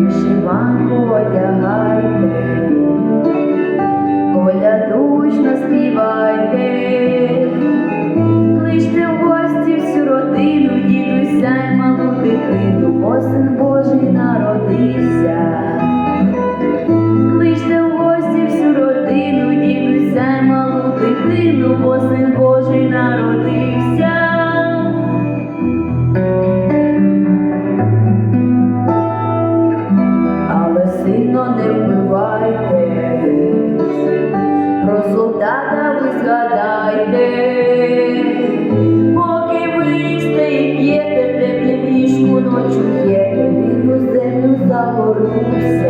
вишиванку одягайте, колядуч співайте. Сильно не вбивайте, про солдата ви згадайте, поки ви їсте і п'єте, теплі пішку ночу п'єте, він у землю загорнувся.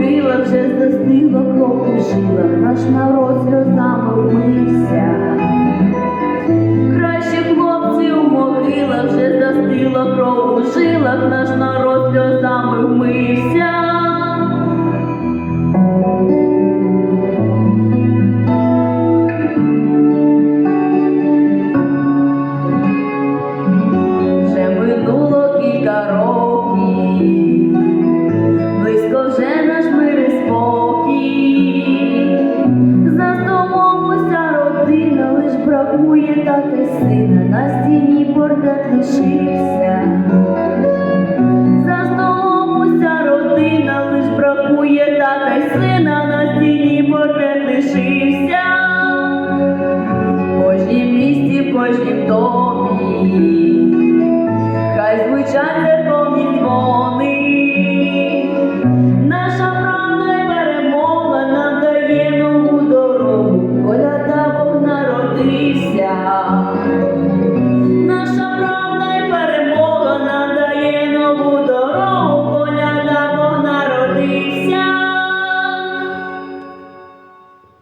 Хлопців вже застигла кров у жилах, наш народ сльозами вмився. Краще хлопців у вже застигла кров у жилах, наш народ сльозами вмився. шукати сина, на стіні портрет лишився, за столом уся родина, лиш бракує тата й сина, на стіні портрет лишився, кожній місті, кожній дому.